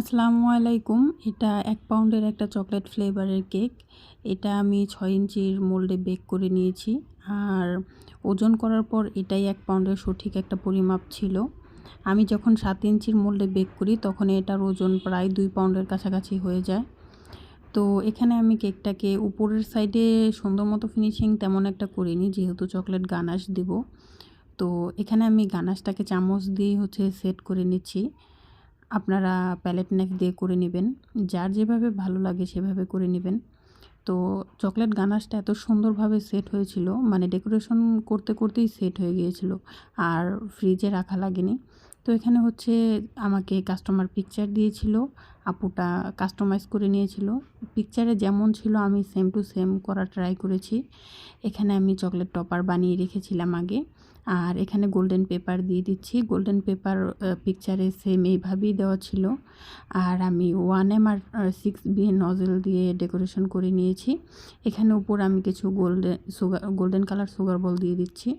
আসসালামু আলাইকুম। এটা এক পাউন্ডের একটা চকলেট ফ্লেভারের কেক। এটা আমি ছয় ইঞ্চির মোল্ডে বেক করে নিয়েছি। আর ওজন করার পর এটাই এক পাউন্ডের সঠিক একটা পরিমাপ ছিল। আমি যখন সাত ইঞ্চির মোল্ডে বেক করি, তখন এটার ওজন প্রায় দুই পাউন্ডের কাছাকাছি হয়ে যায়। তো এখানে আমি কেকটাকে উপরের সাইডে সুন্দর মতো ফিনিশিং তেমন একটা করিনি, যেহেতু চকলেট গানাশ দেব। তো এখানে আমি গানাশটাকে চামচ দিয়ে হচ্ছে সেট করে নিচ্ছি। আপনারা প্যালেট নাইফ দিয়ে করে নেবেন। যার যেভাবে ভালো লাগে সেভাবে করে নেবেন। তো চকলেট গানাশটা এত সুন্দরভাবে সেট হয়েছিল মানে ডেকোরেশন করতে, করতেই সেট হয়ে গিয়েছিল। আর ফ্রিজে রাখা লাগেনি। তো এখানে হচ্ছে আমাকে কাস্টমার পিকচার দিয়েছিল, আপুটা কাস্টমাইজ করে নিয়েছিল। পিকচারে যেমন ছিল, আমি সেম টু সেম করা ট্রাই করেছি। এখানে আমি চকলেট টপার বানিয়ে রেখেছিলাম আগে। আর এখানে গোল্ডেন পেপার দিয়ে দিচ্ছি। গোল্ডেন পেপার পিকচারে সেম এইভাবেই দেওয়া ছিল। আর আমি ওয়ান এম আর সিক্স বি নজেল দিয়ে ডেকোরেশন করে নিয়েছি। এখানে উপর আমি কিছু golden sugar golden colour sugar ball দিয়ে দিচ্ছি।